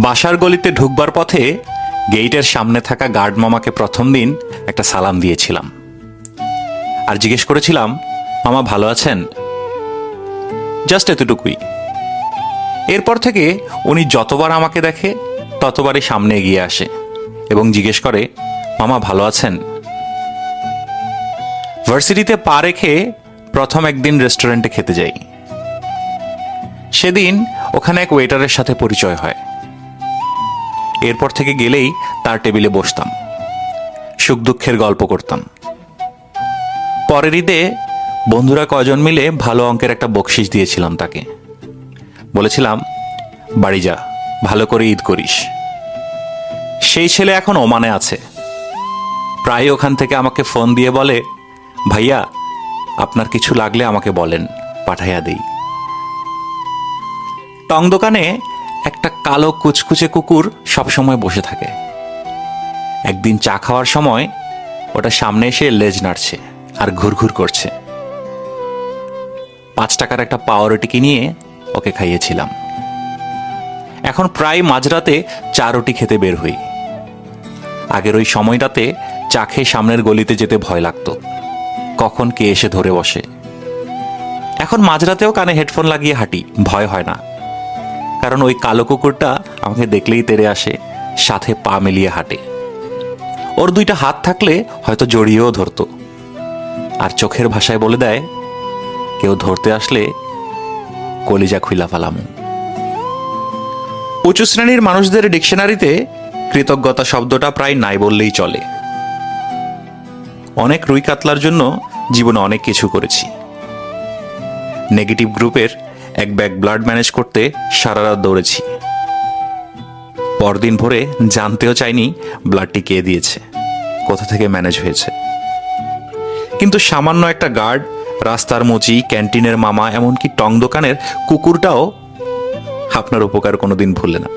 বাসার গলিতে ঢুকবার পথে গেইটের সামনে থাকা গার্ড মামাকে প্রথম দিন একটা সালাম দিয়েছিলাম। আর জিজ্ঞেস করেছিলাম, মামা ভালো আছেন? জাস্ট এতটুকুই। এরপর থেকে উনি যতবার আমাকে দেখে, ততবারই সামনে এগিয়ে আসে এবং জিজ্ঞেস করে, মামা ভালো আছেন? ভার্সিটিতে পা রেখে প্রথম একদিন রেস্টুরেন্টে খেতে যাই। সেদিন ওখানে এক ওয়েটারের সাথে পরিচয় হয়। এরপর থেকে গেলেই তার টেবিলে বসতাম। সুখ দুঃখের গল্প করতাম। পরের ঈদে বন্ধুরা কজন মিলে ভালো অঙ্কের একটা বকশিস দিয়েছিলাম তাকে। বলেছিলাম, বাড়ি যা, ভালো করে ঈদ করিস। সেই ছেলে এখন ওমানে আছে। প্রায় ওখান থেকে আমাকে ফোন দিয়ে বলে, ভাইয়া, আপনার কিছু লাগলে আমাকে বলেন, পাঠাইয়া দেই। টং দোকানে একটা কালো কুচকুচে কুকুর সবসময় বসে থাকে। একদিন চা খাওয়ার সময় ওটা সামনে এসে লেজ নাড়ছে আর ঘুরঘুর করছে। পাঁচ টাকার একটা পাওয়ারটি কিনিয়ে ওকে খাইয়েছিলাম। এখন প্রায় মাঝরাতে চা রুটি খেতে বের হই। আগের ওই সময়টাতে চা খেয়ে সামনের গলিতে যেতে ভয় লাগতো। কখন কে এসে ধরে বসে। এখন মাঝরাতেও কানে হেডফোন লাগিয়ে হাঁটি, ভয় হয় না। কারণ ওই কালো কুকুরটা আমাকে দেখলেই তেড়ে আসে, সাথে পা মিলিয়ে হাঁটে। ওর দুইটা হাত থাকলে হয়তো জড়িয়েও ধরতো। আর চোখের ভাষায় বলে দেয়, কেউ ধরতে আসলে কলিজা খুইলা ফালামু। উঁচু শ্রেণির মানুষদের ডিকশনারিতে কৃতজ্ঞতা শব্দটা প্রায় নাই বললেই চলে। অনেক রুই কাতলার জন্য জীবনে অনেক কিছু করেছি। নেগেটিভ গ্রুপের এক ব্যাগ ব্লাড ম্যানেজ করতে সারা রাত দৌড়েছি। পরদিন ভোরে জানতেও চাইনি ব্লাডটি কে দিয়েছে, কোথা থেকে ম্যানেজ হয়েছে। কিন্তু সামান্য একটা গার্ড, রাস্তার মুচি, ক্যান্টিনের মামা, এমনকি টং দোকানের কুকুরটাও আপনার উপকার কোনোদিন ভুলে না।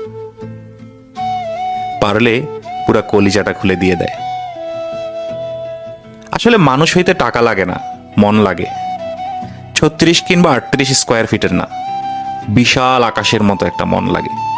পারলে পুরা কলিজাটা খুলে দিয়ে দেয়। আসলে মানুষ হইতে টাকা লাগে না, মন লাগে। ছত্রিশ কিংবা আটত্রিশ স্কোয়ার ফিটের না। বিশাল আকাশের মতো একটা মন লাগে।